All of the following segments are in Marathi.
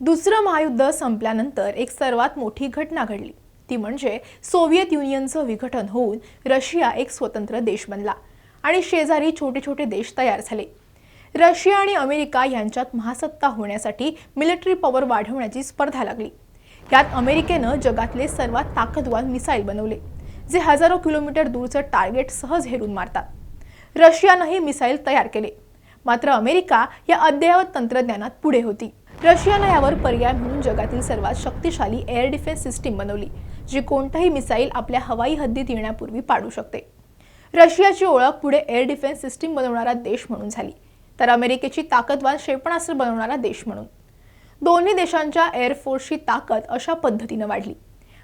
दुसरं महायुद्ध संपल्यानंतर एक सर्वात मोठी घटना घडली. ती म्हणजे सोव्हिएत युनियनचं विघटन होऊन रशिया एक स्वतंत्र देश बनला आणि शेजारी छोटे छोटे देश तयार झाले. रशिया आणि अमेरिका यांच्यात महासत्ता होण्यासाठी मिलिटरी पॉवर वाढवण्याची स्पर्धा लागली. यात अमेरिकेनं जगातले सर्वात ताकदवान मिसाईल बनवले जे हजारो किलोमीटर दूरचं टार्गेट सहज हेरून मारतात. रशियानंही मिसाईल तयार केले मात्र अमेरिका या अद्ययावत तंत्रज्ञानात पुढे होती. रशियानं यावर पर्याय म्हणून जगातील सर्वात शक्तिशाली एअर डिफेन्स सिस्टीम बनवली जी कोणतंही मिसाईल आपल्या हवाई हद्दीत येण्यापूर्वी पाडू शकते. रशियाची ओळख पुढे एअर डिफेन्स सिस्टीम बनवणारा देश म्हणून झाली तर अमेरिकेची ताकदवान क्षेपणास्त्र बनवणारा देश म्हणून. दोन्ही देशांच्या एअरफोर्सची ताकद अशा पद्धतीनं वाढली.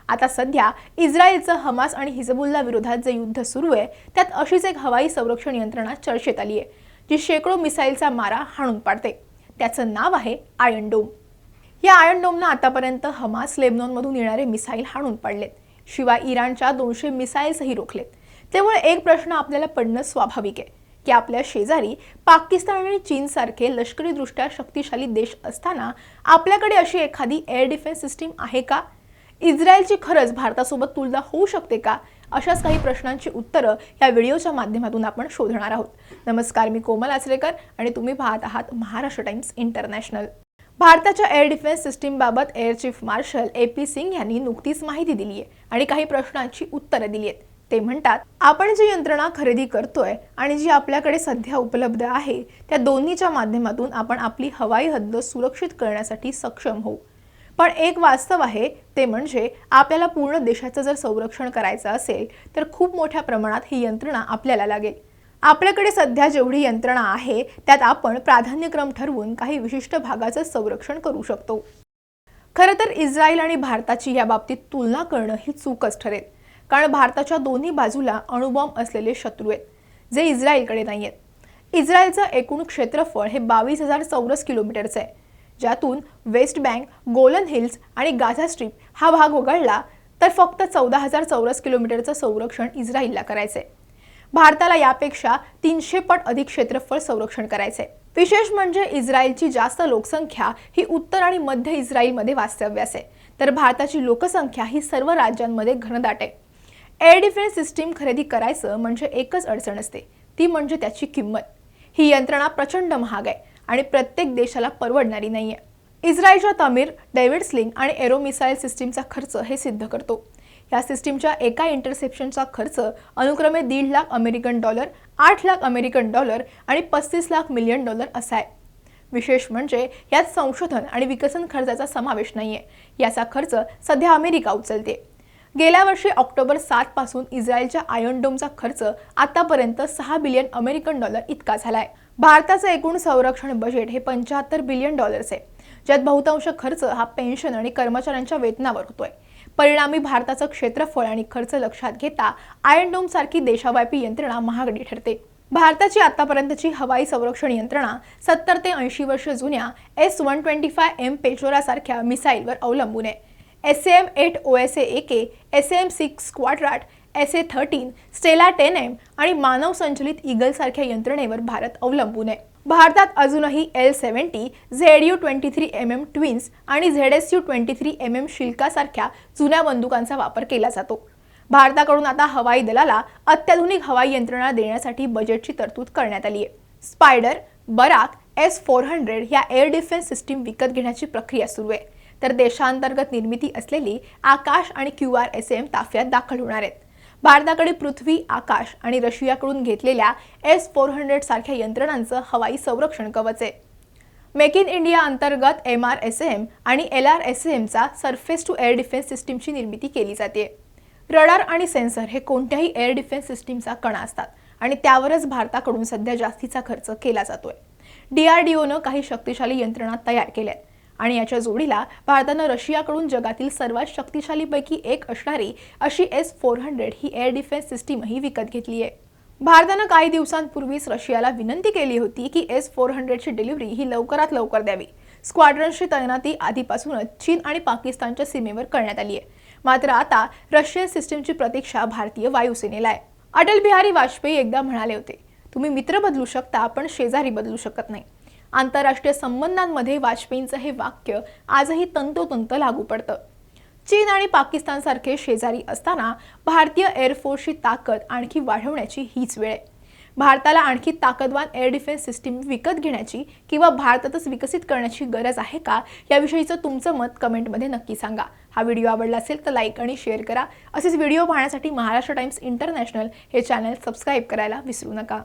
आता सध्या इस्रायलचं हमास आणि हिजबुल्ला विरोधात जे युद्ध सुरू आहे त्यात अशीच एक हवाई संरक्षण यंत्रणा चर्चेत आली आहे जी शेकडो मिसाईलचा मारा हाणून पाडते. त्याचं नाव आहे आयन डोम. या आयन डोमनं आतापर्यंत हमास लेबनॉनमधून येणारे मिसाईल हाणून पाडलेत. शिवाय इराणच्या दोनशे मिसाईल्सही रोखलेत. त्यामुळे एक प्रश्न आपल्याला पडणं स्वाभाविक आहे की आपल्या शेजारी पाकिस्तान आणि चीनसारखे लष्करीदृष्ट्या शक्तिशाली देश असताना आपल्याकडे अशी एखादी एअर डिफेन्स सिस्टीम आहे का? इस्रायलची खरंच भारतासोबत तुलना होऊ शकते का? अशाच काही प्रश्नांची उत्तरं या व्हिडिओच्या माध्यमातून आपण शोधणार आहोत. नमस्कार मी कोमल आचरेकर आणि तुम्ही पाहत आहात महाराष्ट्र टाइम्स इंटरनॅशनल. भारताच्या air defence सिस्टीमबाबत air chief marshal A P Singh यांनी नुकतीच माहिती दिली आहे आणि काही प्रश्नांची उत्तरं दिली आहेत. ते म्हणतात आपण जी यंत्रणा खरेदी करतोय आणि जी आपल्याकडे सध्या उपलब्ध आहे त्या दोन्हीच्या माध्यमातून आपण आपली हवाई हद्द सुरक्षित करण्यासाठी सक्षम होऊ. पण एक वास्तव आहे ते म्हणजे आपल्याला पूर्ण देशाचं जर संरक्षण करायचं असेल तर खूप मोठ्या प्रमाणात ही यंत्रणा आपल्याला लागेल. आपल्याकडे सध्या जेवढी यंत्रणा आहे त्यात आपण प्राधान्यक्रम ठरवून काही विशिष्ट भागाचं संरक्षण करू शकतो. खरं तर इस्रायल आणि भारताची या बाबतीत तुलना करणं ही चूकच ठरेल. कारण भारताच्या दोन्ही बाजूला अणुबॉम्ब असलेले शत्रू आहेत जे इस्रायलकडे नाही आहेत इस्रायलचं एकूण क्षेत्रफळ हे बावीस हजार चौरस किलोमीटरचं आहे. ज्यातून वेस्ट बँक गोलन हिल्स आणि गाझा स्ट्रीप हा भाग वगळला तर फक्त चौदा हजार चौरस किलोमीटरचं संरक्षण इस्रायलला करायचंय. भारताला यापेक्षा तीनशे पट अधिक क्षेत्रफळ संरक्षण करायचंय. विशेष म्हणजे इस्रायलची जास्त लोकसंख्या ही उत्तर आणि मध्य इस्रायलमध्ये वास्तव्यास आहे. तर भारताची लोकसंख्या ही सर्व राज्यांमध्ये घनदाट आहे. एअर डिफेन्स सिस्टीम खरेदी करायचं म्हणजे एकच अडचण असते. ती म्हणजे त्याची किंमत. ही यंत्रणा प्रचंड महाग आहे. आणि प्रत्येक देशाला परवडणारी नाही आहे इस्रायलच्या तमीर डेव्हिड स्लिंग आणि एरो मिसाईल सिस्टीमचा खर्च हे सिद्ध करतो. या सिस्टीमच्या एका इंटरसेप्शनचा खर्च अनुक्रमे दीड लाख अमेरिकन डॉलर आठ लाख अमेरिकन डॉलर आणि पस्तीस लाख मिलियन डॉलर असा आहे. विशेष म्हणजे यात संशोधन आणि विकसन खर्चाचा समावेश नाही आहे याचा खर्च सध्या अमेरिका उचलते. गेल्या वर्षी ऑक्टोबर सातपासून इस्रायलच्या आयर्न डोमचा खर्च आतापर्यंत सहा बिलियन अमेरिकन डॉलर इतका झाला आहे भारताचं एकूण संरक्षण बजेट हे पंच्याहत्तर बिलियन डॉलर्स आहे. ज्यात बहुतांश खर्च हा पेन्शन आणि कर्मचाऱ्यांच्या वेतनावर होतोय. परिणामी भारताचं क्षेत्रफळ आणि खर्च लक्षात घेता आयर्न डोम सारखी देशाव्यापी यंत्रणा महागडी ठरते. भारताची आतापर्यंतची हवाई संरक्षण यंत्रणा सत्तर ते ऐंशी वर्ष जुन्या S one twenty five M पेचोरासारख्या मिसाईलवर अवलंबून आहे. S M eight O S A K S M six स्क्वाड्राट S A thirteen Strela ten M आणि मानव संचलित ईगलसारख्या यंत्रणेवर भारत अवलंबून आहे. भारतात अजूनही L seventy Z U twenty three M M twins आणि Z S U twenty three M M शिल्कासारख्या जुन्या बंदुकांचा वापर केला जातो. भारताकडून आता हवाई दलाला अत्याधुनिक हवाई यंत्रणा देण्यासाठी बजेटची तरतूद करण्यात आली आहे. Spider Barak S four hundred या एअर डिफेन्स सिस्टीम विकत घेण्याची प्रक्रिया सुरू आहे. तर देशांतर्गत निर्मिती असलेली आकाश आणि क्यू आर एस एम ताफ्यात दाखल होणार आहेत. भारताकडे पृथ्वी आकाश आणि रशियाकडून घेतलेल्या एस फोर हंड्रेड सारख्या यंत्रणांचं हवाई संरक्षण कवच आहे. मेक इन इंडिया अंतर्गत एम आर एस एम आणि एल आर एस एमचा सरफेस टू एअर डिफेन्स सिस्टीमची निर्मिती केली जाते. रडार आणि सेन्सर हे कोणत्याही एअर डिफेन्स सिस्टीमचा कणा असतात आणि त्यावरच भारताकडून सध्या जास्तीचा खर्च केला जातोय. डीआरडीओनं काही शक्तिशाली यंत्रणा तयार केल्या आहेत आणि याच्या जोडीला भारतानं रशियाकडून जगातील सर्वात शक्तिशालीपैकी एक असणारी अशी एस फोर हंड्रेड ही एअर डिफेन्स सिस्टीमही विकत घेतली आहे. भारतानं काही दिवसांपूर्वीच रशियाला विनंती केली होती की एस फोर हंड्रेडची डिलिव्हरी ही लवकरात लवकर द्यावी. स्क्वाड्रन्सची तैनाती आधीपासूनच चीन आणि पाकिस्तानच्या सीमेवर करण्यात आली आहे. मात्र आता रशियन सिस्टीमची प्रतीक्षा भारतीय वायुसेनेला आहे. अटल बिहारी वाजपेयी एकदा म्हणाले होते तुम्ही मित्र बदलू शकता पण शेजारी बदलू शकत नाही. आंतरराष्ट्रीय संबंधांमध्ये वाजपेयींचं हे वाक्य आजही तंतोतंत लागू पडतं. चीन आणि पाकिस्तानसारखे शेजारी असताना भारतीय एअरफोर्सची ताकद आणखी वाढवण्याची हीच वेळ आहे. भारताला आणखी ताकदवान एअर डिफेन्स सिस्टीम विकत घेण्याची किंवा भारतातच विकसित करण्याची गरज आहे का याविषयीचं तुमचं मत कमेंटमध्ये नक्की सांगा. हा व्हिडिओ आवडला असेल तर लाईक आणि शेअर करा. असेच व्हिडिओ पाहण्यासाठी महाराष्ट्र टाइम्स इंटरनॅशनल हे चॅनल सबस्क्राईब करायला विसरू नका.